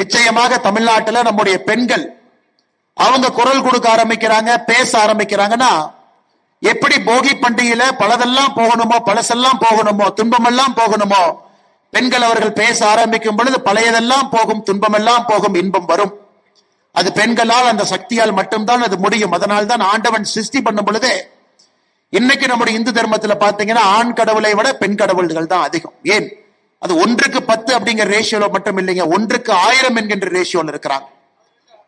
நிச்சயமாக தமிழ்நாட்டில் நம்முடைய பெண்கள் அவங்க குரல் கொடுக்க ஆரம்பிக்கிறாங்க பேச ஆரம்பிக்கிறாங்கன்னா எப்படி போகி பண்டிகையில பலதெல்லாம் போகணுமோ பழசெல்லாம் போகணுமோ துன்பமெல்லாம் போகணுமோ பெண்கள் அவர்கள் பேச ஆரம்பிக்கும் பொழுது பழையதெல்லாம் போகும் துன்பமெல்லாம் போகும் இன்பம் வரும். அது பெண்களால் அந்த சக்தியால் மட்டும்தான் அது முடியும். அதனால் தான் ஆண்டவன் சிருஷ்டி பண்ணும் பொழுதே இன்னைக்கு நம்முடைய இந்து தர்மத்துல பாத்தீங்கன்னா ஆண் கடவுளை விட பெண் கடவுள்கள் தான் அதிகம். ஏன்? அது ஒன்றுக்கு பத்து அப்படிங்கிற ரேஷியோல மட்டும் இல்லைங்க. ஒன்றுக்கு ஆயிரம் என்கின்ற ரேஷியோல இருக்கிறாங்க.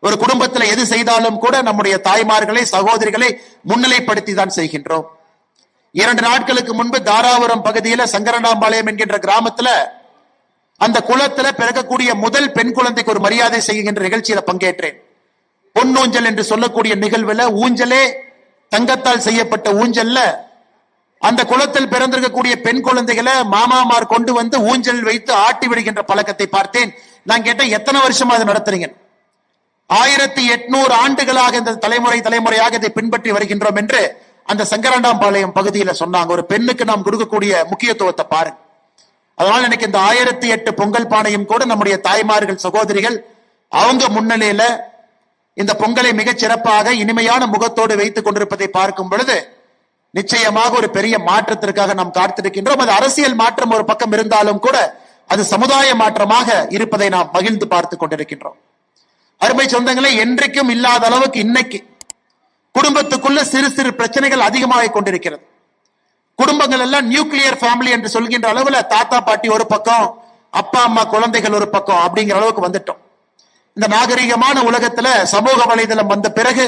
ஒரு குடும்பத்துல எது செய்தாலும் கூட நம்முடைய தாய்மார்களை சகோதரிகளை முன்னிலைப்படுத்தி தான் செய்கின்றோம். இரண்டு நாட்களுக்கு முன்பு தாராபுரம் பகுதியில சங்கரண்டாம்பாளையம் என்கின்ற கிராமத்துல அந்த குளத்துல பிறக்கக்கூடிய முதல் பெண் குழந்தைக்கு ஒரு மரியாதை செய்கின்ற நிகழ்ச்சியில பங்கேற்றேன். பொன்னூஞ்சல் என்று சொல்லக்கூடிய நிகழ்வுல ஊஞ்சலே தங்கத்தால் செய்யப்பட்ட ஊஞ்சல்ல அந்த குளத்தில் பிறந்திருக்கக்கூடிய பெண் குழந்தைகளை மாமாமார் கொண்டு வந்து ஊஞ்சல் வைத்து ஆட்டி விடுகின்ற பழக்கத்தை பார்த்தேன். நான் கேட்டேன் எத்தனை வருஷமா அதை நடத்துறீங்க? ஆயிரத்தி எட்நூறு ஆண்டுகளாக இந்த தலைமுறை தலைமுறையாக இதை பின்பற்றி வருகின்றோம் என்று அந்த சங்கரண்டாம்பாளையம் பகுதியில சொன்னாங்க. ஒரு பெண்ணுக்கு நாம் கொடுக்கக்கூடிய முக்கியத்துவத்தை பாருங்க. அதனால எனக்கு இந்த ஆயிரத்தி எட்டு பொங்கல் பானையும் கூட நம்முடைய தாய்மார்கள் சகோதரிகள் அவங்க முன்னிலையில இந்த பொங்கலை மிகச் சிறப்பாக இனிமையான முகத்தோடு வைத்துக் கொண்டிருப்பதை பார்க்கும் பொழுது நிச்சயமாக ஒரு பெரிய மாற்றத்திற்காக நாம் காத்திருக்கின்றோம். அது அரசியல் மாற்றம் ஒரு பக்கம் இருந்தாலும் கூட அது சமுதாய மாற்றமாக இருப்பதை நாம் மகிழ்ந்து பார்த்து கொண்டிருக்கின்றோம். அருமை சொந்தங்களே என்றைக்கும் இல்லாத அளவுக்கு இன்னைக்கு குடும்பத்துக்குள்ள சிறு சிறு பிரச்சனைகள் அதிகமாக கொண்டிருக்கிறது. குடும்பங்கள் எல்லாம் நியூக்ளியர் ஃபேமிலி என்று சொல்கின்ற அளவுல தாத்தா பாட்டி ஒரு பக்கம் அப்பா அம்மா குழந்தைகள் ஒரு பக்கம் அப்படிங்கிற அளவுக்கு வந்துட்டோம். இந்த நாகரிகமான உலகத்துல சமூக வலைதளம் வந்த பிறகு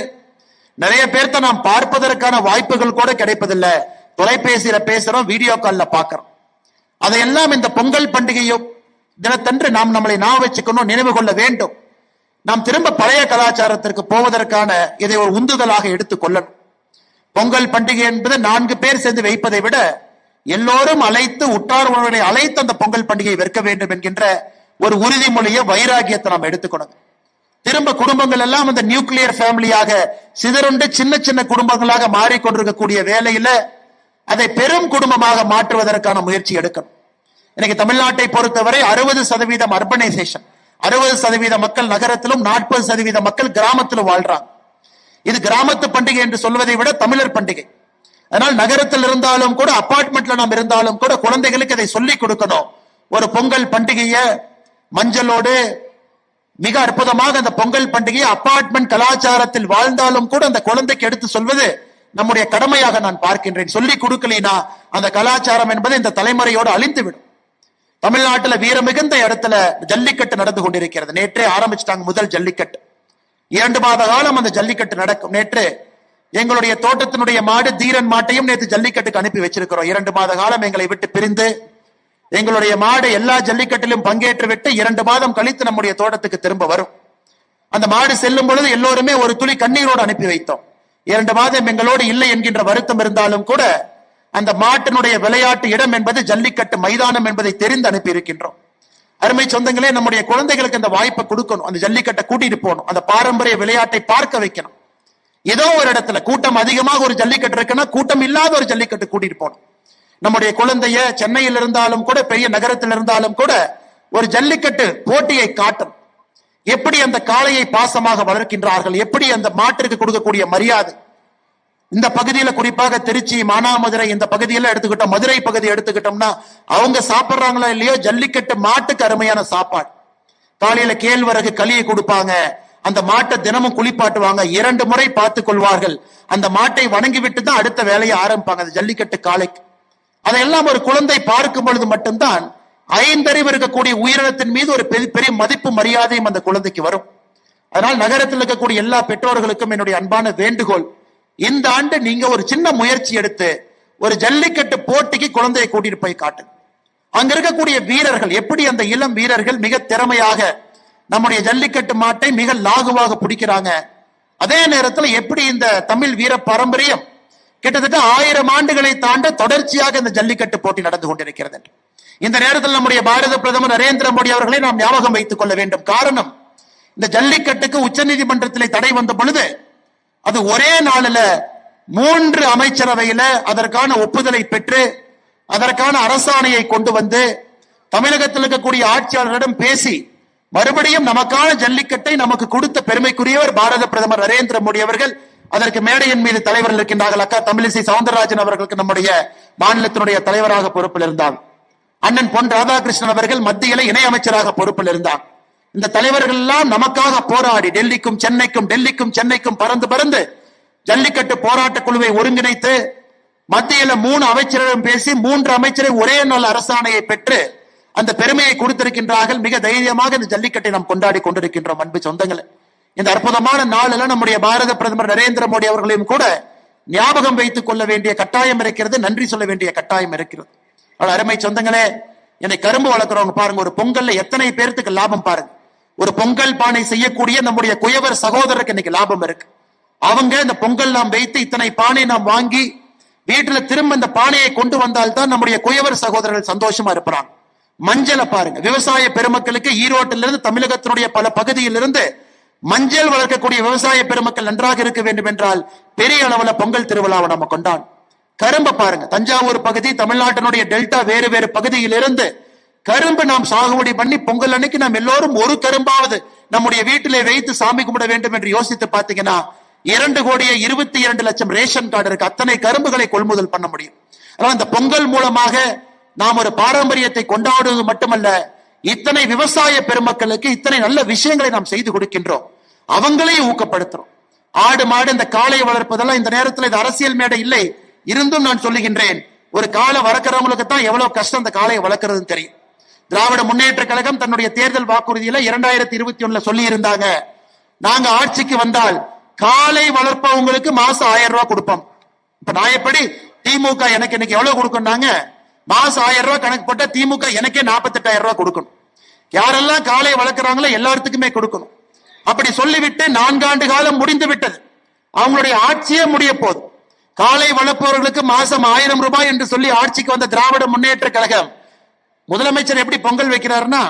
நிறைய பேர்த்த நாம் பார்ப்பதற்கான வாய்ப்புகள் கூட கிடைப்பதில்லை. தொலைபேசியில பேசுறோம் வீடியோ கால்ல பாக்குறோம். அதையெல்லாம் இந்த பொங்கல் பண்டிகையும் தினத்தன்று நாம் நம்மளை நான் வச்சுக்கணும் நினைவு கொள்ள வேண்டும். நாம் திரும்ப பழைய கலாச்சாரத்திற்கு போவதற்கான இதை ஒரு உந்துதலாக எடுத்துக் கொள்ளணும். பொங்கல் பண்டிகை என்பது நான்கு பேர் சேர்ந்து வைப்பதை விட எல்லோரும் அழைத்து உற்றார் உணர்வுகளை அழைத்து அந்த பொங்கல் பண்டிகையை விற்க வேண்டும் என்கின்ற ஒரு உறுதிமொழியை வைராகியத்தை நாம் எடுத்துக்கணும் திரும்ப குடும்பங்கள் எல்லாம் அந்த நியூக்ளியர் ஃபேமிலியாக சிதறுண்டு சின்ன சின்ன குடும்பங்களாக மாறிக்கொண்டிருக்கக்கூடிய வேலையில அதை பெரும் குடும்பமாக மாற்றுவதற்கான முயற்சி எடுக்கணும். இன்னைக்கு தமிழ்நாட்டை பொறுத்தவரை அறுபது சதவீதம் அர்பனைசேஷன் அறுபது சதவீத மக்கள் நகரத்திலும் நாற்பது சதவீத மக்கள் கிராமத்திலும் வாழ்றாங்க. இது கிராமத்து பண்டிகை என்று சொல்வதை விட தமிழர் பண்டிகை. அதனால் நகரத்தில் இருந்தாலும் கூட அபார்ட்மெண்ட்ல நாம் இருந்தாலும் கூட குழந்தைகளுக்கு இதை சொல்லிக் கொடுக்கணும். ஒரு பொங்கல் பண்டிகைய மஞ்சளோடு மிக அற்புதமாக அந்த பொங்கல் பண்டிகையை அப்பார்ட்மெண்ட் கலாச்சாரத்தில் வாழ்ந்தாலும் கூட அந்த குழந்தைக்கு எடுத்து சொல்வது நம்முடைய கடமையாக நான் பார்க்கின்றேன். சொல்லி கொடுக்கலினா அந்த கலாச்சாரம் என்பது இந்த தலைமுறையோடு அழிந்துவிடும். தமிழ்நாட்டுல வீர மிகுந்த இடத்துல ஜல்லிக்கட்டு நடந்து கொண்டிருக்கிறது. நேற்றே ஆரம்பிச்சிட்டாங்க முதல் ஜல்லிக்கட்டு. இரண்டு மாத காலம் அந்த ஜல்லிக்கட்டு நடக்கும். நேற்று எங்களுடைய தோட்டத்தினுடைய மாடு தீரன் மாட்டையும் நேற்று ஜல்லிக்கட்டுக்கு அனுப்பி வச்சிருக்கிறோம். இரண்டு மாத காலம் எங்களை விட்டு பிரிந்து எங்களுடைய மாடு எல்லா ஜல்லிக்கட்டிலும் பங்கேற்று விட்டு இரண்டு மாதம் கழித்து நம்முடைய தோட்டத்துக்கு திரும்ப வரும். அந்த மாடு செல்லும் பொழுது எல்லோருமே ஒரு துளி கண்ணீரோடு அனுப்பி வைத்தோம். இரண்டு மாதம் எங்களோடு இல்லை என்கின்ற வருத்தம் இருந்தாலும் கூட அந்த மாட்டினுடைய விளையாட்டு இடம் என்பது ஜல்லிக்கட்டு மைதானம் என்பதை தெரிந்து அனுப்பி இருக்கின்றோம் அருமை சொந்தங்களே நம்முடைய குழந்தைகளுக்கு அந்த வாய்ப்பை கொடுக்கணும். அந்த ஜல்லிக்கட்டை கூட்டிட்டு போகணும். அந்த பாரம்பரிய விளையாட்டை பார்க்க வைக்கணும். ஏதோ ஒரு இடத்துல கூட்டம் அதிகமாக ஒரு ஜல்லிக்கட்டு இருக்குன்னா கூட்டம் இல்லாத ஒரு ஜல்லிக்கட்டு கூட்டிட்டு போகணும். நம்முடைய குழந்தைய சென்னையில் இருந்தாலும் கூட பெரிய நகரத்தில் இருந்தாலும் கூட ஒரு ஜல்லிக்கட்டு போட்டியை காட்டும். எப்படி அந்த காளையை பாசமாக வளர்க்கின்றார்கள்? எப்படி அந்த மாட்டிற்கு கொடுக்கக்கூடிய மரியாதை? இந்த பகுதியில குறிப்பாக திருச்சி மானாமதுரை இந்த பகுதியில எடுத்துக்கிட்டோம் மதுரை பகுதி எடுத்துக்கிட்டோம்னா அவங்க சாப்பிடுறாங்களோ இல்லையோ ஜல்லிக்கட்டு மாட்டுக்கு அருமையான சாப்பாடு. காலையில கேழ்வரகு களியை கொடுப்பாங்க. அந்த மாட்டை தினமும் குளிப்பாட்டுவாங்க. இரண்டு முறை பார்த்துக் கொள்வார்கள். அந்த மாட்டை வணங்கி விட்டு தான் அடுத்த வேலையை ஆரம்பிப்பாங்க. அந்த ஜல்லிக்கட்டு காலைக்கு அதையெல்லாம் ஒரு குழந்தை பார்க்கும் பொழுது மட்டும்தான் ஐந்தறிவு இருக்கக்கூடிய உயிரினத்தின் மீது ஒரு பெரிய பெரிய மதிப்பு மரியாதையும் அந்த குழந்தைக்கு வரும். அதனால் நகரத்தில் இருக்கக்கூடிய எல்லா பெற்றோர்களுக்கும் என்னுடைய அன்பான வேண்டுகோள் இந்த ஆண்டு நீங்க ஒரு சின்ன முயற்சி எடுத்து ஒரு ஜல்லிக்கட்டு போட்டிக்கு குழந்தையை கூட்டிட்டு போய் காட்டுங்க. அங்க இருக்கக்கூடிய வீரர்கள் எப்படி அந்த இளம் வீரர்கள் மிக திறமையாக நம்முடைய ஜல்லிக்கட்டு மாட்டை மிக லாகுவாக பிடிக்கிறாங்க அதே நேரத்தில் எப்படி இந்த தமிழ் வீர பாரம்பரியம் கிட்டத்தட்ட ஆயிரம் ஆண்டுகளை தாண்ட தொடர்ச்சியாக இந்த ஜல்லிக்கட்டு போட்டி நடந்து கொண்டிருக்கிறது இந்த நேரத்தில் நம்முடைய பாரத பிரதமர் நரேந்திர மோடி அவர்களை நாம் ஞாபகம் வைத்துக் கொள்ள வேண்டும். காரணம் இந்த ஜல்லிக்கட்டுக்கு உச்சநீதிமன்றத்தில் தடை வந்த பொழுது அது ஒரே நாளில் மூன்று அமைச்சரவையில அதற்கான ஒப்புதலை பெற்று அதற்கான அரசாணையை கொண்டு வந்து தமிழகத்தில் இருக்கக்கூடிய ஆட்சியாளரிடம் பேசி மறுபடியும் நமக்கான ஜல்லிக்கட்டை நமக்கு கொடுத்த பெருமைக்குரியவர் பாரத பிரதமர் நரேந்திர மோடி அவர்கள் அதற்கு மேடையின் மீது தலைவர்கள் இருக்கின்றார்கள். அக்கா தமிழிசை சவுந்தரராஜன் அவர்களுக்கு நம்முடைய மாநிலத்தினுடைய தலைவராக பொறுப்பில் இருந்தார் அண்ணன் பொன் ராதாகிருஷ்ணன் அவர்கள் மத்தியில இணையமைச்சராக பொறுப்பில் இருந்தார் இந்த தலைவர்கள் எல்லாம் நமக்காக போராடி டெல்லிக்கும் சென்னைக்கும் டெல்லிக்கும் சென்னைக்கும் பறந்து பறந்து ஜல்லிக்கட்டு போராட்ட குழுவை ஒருங்கிணைத்து மத்தியில மூணு அமைச்சரிடம் பேசி மூன்று அமைச்சரை ஒரே நாள் அரசாணையை பெற்று அந்த பெருமையை கொடுத்திருக்கின்றார்கள். மிக தைரியமாக இந்த ஜல்லிக்கட்டை நாம் கொண்டாடி கொண்டிருக்கின்றோம் அன்பு சொந்தங்களை. இந்த அற்புதமான நாளில் நம்முடைய பாரத பிரதமர் நரேந்திர மோடி அவர்களையும் கூட ஞாபகம் வைத்துக் கொள்ள வேண்டிய கட்டாயம் இருக்கிறது நன்றி சொல்ல வேண்டிய கட்டாயம் இருக்கிறது. ஆனால் அருமை சொந்தங்களே என்னை கரும்பு வளர்க்குறவங்க பாருங்க ஒரு பொங்கல்ல எத்தனை பேர்த்துக்கு லாபம் பாருங்க. ஒரு பொங்கல் பானை செய்யக்கூடிய நம்முடைய குயவர் சகோதரருக்கு இன்னைக்கு லாபம் இருக்கு. அவங்க இந்த பொங்கல் நாம் வைத்து இத்தனை பானை நாம் வாங்கி வீட்டுல திரும்ப இந்த பானையை கொண்டு வந்தால் தான் நம்முடைய குயவர் சகோதரர்கள் சந்தோஷமா இருப்பாங்க. மஞ்சளை பாருங்க விவசாய பெருமக்களுக்கு ஈரோட்டிலிருந்து தமிழகத்தினுடைய பல பகுதியிலிருந்து மஞ்சள் வளர்க்கக்கூடிய விவசாய பெருமக்கள் நன்றாக இருக்க வேண்டும் என்றால் பெரிய அளவுல பொங்கல் திருவிழாவை நம்ம கொண்டான் கரும்பு பாருங்க. தஞ்சாவூர் பகுதி தமிழ்நாட்டினுடைய டெல்டா வேறு வேறு பகுதியிலிருந்து கரும்பு நாம் சாகுபடி பண்ணி பொங்கல் அன்னைக்கு நாம் எல்லோரும் ஒரு கரும்பாவது நம்முடைய வீட்டிலே வைத்து சாமி கும்பிட வேண்டும் என்று யோசித்து பாத்தீங்கன்னா இரண்டு கோடியே இருபத்தி இரண்டு லட்சம் ரேஷன் கார்டு இருக்கு. அத்தனை கரும்புகளை கொள்முதல் பண்ண முடியும். அதனால இந்த பொங்கல் மூலமாக நாம் ஒரு பாரம்பரியத்தை கொண்டாடுவது மட்டுமல்ல இத்தனை விவசாய பெருமக்களுக்கு இத்தனை நல்ல விஷயங்களை நாம் செய்து கொடுக்கின்றோம். அவங்களையும் ஊக்கப்படுத்துறோம். ஆடு மாடு இந்த காளை வளர்ப்பதெல்லாம் இந்த நேரத்தில் இது அரசியல் மேடை இல்லை. இருந்தும் நான் சொல்லுகின்றேன் ஒரு காலை வளர்க்கிறவங்களுக்கு தான் எவ்வளவு கஷ்டம் அந்த காளையை வளர்க்கறதுன்னு தெரியும். திராவிட முன்னேற்ற கழகம் தன்னுடைய தேர்தல் வாக்குறுதியில இரண்டாயிரத்தி இருபத்தி ஒண்ணுல சொல்லி இருந்தாங்க நாங்க ஆட்சிக்கு வந்தால் காலை வளர்ப்பவங்களுக்கு மாசம் ஆயிரம் ரூபாய் கொடுப்போம். இப்ப நான் எப்படி திமுக எனக்கு இன்னைக்கு எவ்வளவு கொடுக்கணும்னாங்க மாசம் ஆயிரம் ரூபாய் கணக்கு போட்டா திமுக எனக்கே நாற்பத்தெட்டாயிரம் ரூபாய் கொடுக்கணும். யாரெல்லாம் காலை வளர்க்குறாங்களோ எல்லாத்துக்குமே கொடுக்கணும். அப்படி சொல்லிவிட்டு நான்காண்டு காலம் முடிந்து விட்டது. அவங்களுடைய ஆட்சியே முடிய போது காலை வளர்ப்பவர்களுக்கு மாசம் ஆயிரம் ரூபாய் என்று சொல்லி ஆட்சிக்கு வந்த திராவிட முன்னேற்ற கழகம் முதலமைச்சர் எப்படி பொங்கல் வைக்கிறாருன்னா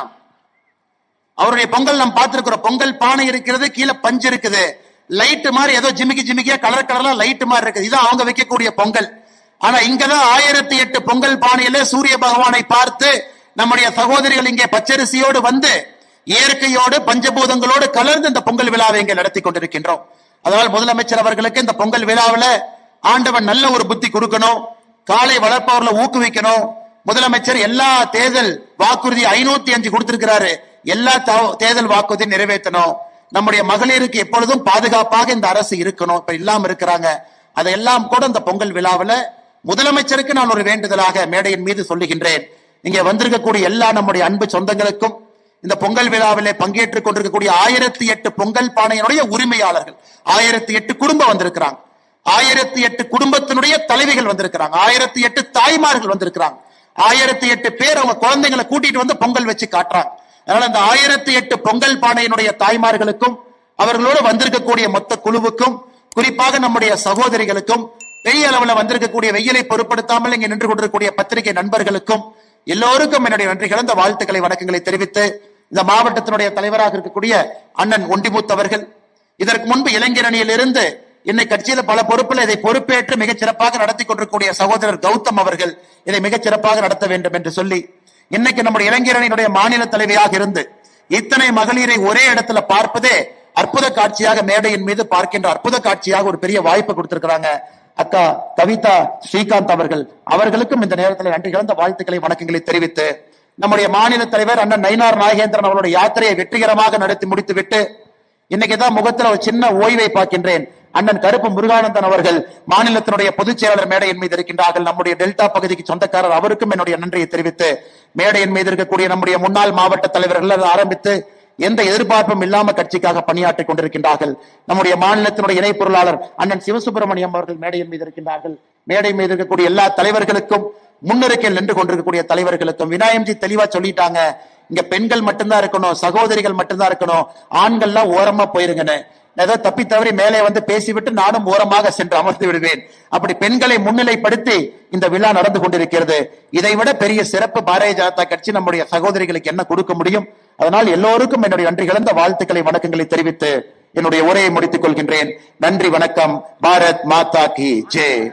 அவருடைய பொங்கல் நாம் பார்த்திருக்கிறோம். பொங்கல் பானை இருக்கிறது கீழே பஞ்சு இருக்குது. லைட்டு மாதிரி ஏதோ ஜிமிக்கி ஜிமிக்கியா கலர் கலர்லாம் லைட்டு மாதிரி இருக்குது. இதான் அவங்க வைக்கக்கூடிய பொங்கல். ஆனா இங்கதான் ஆயிரத்தி எட்டு பொங்கல் பானையில சூரிய பகவானை பார்த்து நம்முடைய சகோதரிகள் இங்கே பச்சரிசியோடு வந்து இயற்கையோடு பஞ்சபூதங்களோடு கலந்து இந்த பொங்கல் விழாவை இங்கே நடத்தி கொண்டிருக்கின்றோம். அதனால் முதலமைச்சர் அவர்களுக்கு இந்த பொங்கல் விழாவில் ஆண்டவன் நல்ல ஒரு புத்தி கொடுக்கணும் காலை வளர்ப்பவர்களை ஊக்குவிக்கணும். முதலமைச்சர் எல்லா தேர்தல் வாக்குறுதி ஐநூத்தி அஞ்சு கொடுத்திருக்கிறாரு. எல்லா தேர்தல் வாக்குறுதி நிறைவேற்றணும். நம்முடைய மகளிருக்கு எப்பொழுதும் பாதுகாப்பாக இந்த அரசு இருக்கணும். இப்ப இல்லாம இருக்கிறாங்க. அதையெல்லாம் கூட இந்த பொங்கல் விழாவில் முதலமைச்சருக்கு நான் ஒரு வேண்டுதலாக மேடையின் மீது சொல்லுகின்றேன். இங்கே வந்திருக்கக்கூடிய எல்லா நம்முடைய அன்பு சொந்தங்களுக்கும் இந்த பொங்கல் விழாவிலே பங்கேற்றுக் கொண்டிருக்கக்கூடிய ஆயிரத்தி எட்டு பொங்கல் பானையினுடைய உரிமையாளர்கள் ஆயிரத்தி எட்டு குடும்பம் வந்திருக்கிறாங்க. ஆயிரத்தி எட்டு குடும்பத்தினுடைய தலைவிகள் வந்திருக்கிறாங்க. ஆயிரத்தி எட்டு தாய்மார்கள் வந்திருக்கிறாங்க. ஆயிரத்தி எட்டு பேர் அவங்க குழந்தைங்களை கூட்டிட்டு வந்து பொங்கல் வச்சு காட்டுறாங்க. அதனால இந்த ஆயிரத்தி எட்டு பொங்கல் பானையினுடைய தாய்மார்களுக்கும் அவர்களோடு வந்திருக்கக்கூடிய மொத்த குழுவுக்கும் குறிப்பாக நம்முடைய சகோதரிகளுக்கும் பெரிய அளவுல வந்திருக்கக்கூடிய வெயிலை பொருட்படுத்தாமல் இங்கே நின்று கொண்டிருக்கக்கூடிய பத்திரிகை நண்பர்களுக்கும் எல்லோருக்கும் என்னுடைய நன்றிகள் இந்த வாழ்த்துக்களை வணக்கங்களை தெரிவித்து இந்த மாவட்டத்தினுடைய தலைவராக இருக்கக்கூடிய அண்ணன் ஒண்டிமுத் அவர்கள். இதற்கு முன்பு இளைஞரணியில் இருந்து இன்னை கட்சியில பல பொறுப்புல இதை பொறுப்பேற்று மிகச் சிறப்பாக நடத்தி கொண்டிருக்கக்கூடிய சகோதரர் கௌதம் அவர்கள் இதை மிகச் சிறப்பாக நடத்த வேண்டும் என்று சொல்லி இன்னைக்கு நம்முடைய இளைஞரணியினுடைய மாநில தலைவியாக இருந்து இத்தனை மகளிரை ஒரே இடத்துல பார்ப்பதே அற்புத காட்சியாக மேடையின் மீது பார்க்கின்ற அற்புத காட்சியாக ஒரு பெரிய வாய்ப்பு கொடுத்திருக்கிறாங்க. அக்கா கவிதா ஸ்ரீகாந்த் அவர்கள் அவர்களுக்கும் இந்த நேரத்தில் நன்றி கலந்த வாழ்த்துக்களை வணக்கங்களை தெரிவித்து நம்முடைய மாநில தலைவர் அண்ணன் நயினார் நாகேந்திரன் அவருடைய யாத்திரையை வெற்றிகரமாக நடத்தி முடித்துவிட்டு விட்டு இன்னைக்குதான் முகத்துல ஒரு சின்ன ஓய்வை பார்க்கின்றேன். அண்ணன் கருப்பு முருகானந்தன் அவர்கள் மாநிலத்தினுடைய பொதுச் செயலாளர் மேடையின் மீது இருக்கின்றார்கள். நம்முடைய டெல்டா பகுதிக்கு சொந்தக்காரர் அவருக்கும் என்னுடைய நன்றியை தெரிவித்து மேடையின் மீது இருக்கக்கூடிய நம்முடைய முன்னாள் மாவட்ட தலைவர்கள் ஆரம்பித்து எந்த எதிர்பார்ப்பும் இல்லாம கட்சிக்காக பணியாற்றிக் கொண்டிருக்கின்றார்கள். நம்முடைய மாநிலத்தினுடைய இணை பொருளாளர் அண்ணன் சிவசுப்பிரமணியம் அவர்கள் மேடையின் மீது இருக்கின்றார்கள். மேடை மீது இருக்கக்கூடிய எல்லா தலைவர்களுக்கும் முன்னிருக்கையில் நின்று கொண்டிருக்கக்கூடிய தலைவர்களுக்கும் விநாயகம்ஜி தெளிவா சொல்லிட்டாங்க. இங்க பெண்கள் மட்டும்தான் இருக்கணும் சகோதரிகள் மட்டும்தான் இருக்கணும். ஆண்கள்லாம் ஓரமா போயிருங்கன்னு. ஏதோ தப்பி தவறி மேலே வந்து பேசிவிட்டு நானும் ஓரமாக சென்று அமர்ந்து விடுவேன். அப்படி பெண்களை முன்னிலைப்படுத்தி இந்த விழா நடந்து கொண்டிருக்கிறது. இதை விட பெரிய சிறப்பு பாரதிய ஜனதா கட்சி நம்முடைய சகோதரிகளுக்கு என்ன கொடுக்க முடியும்? அதனால் எல்லோருக்கும் என்னுடைய நன்றி கலந்த வாழ்த்துக்களை வணக்கங்களை தெரிவித்து என்னுடைய உரையை முடித்துக் கொள்கின்றேன். நன்றி வணக்கம். பாரத் மாதா கி ஜே.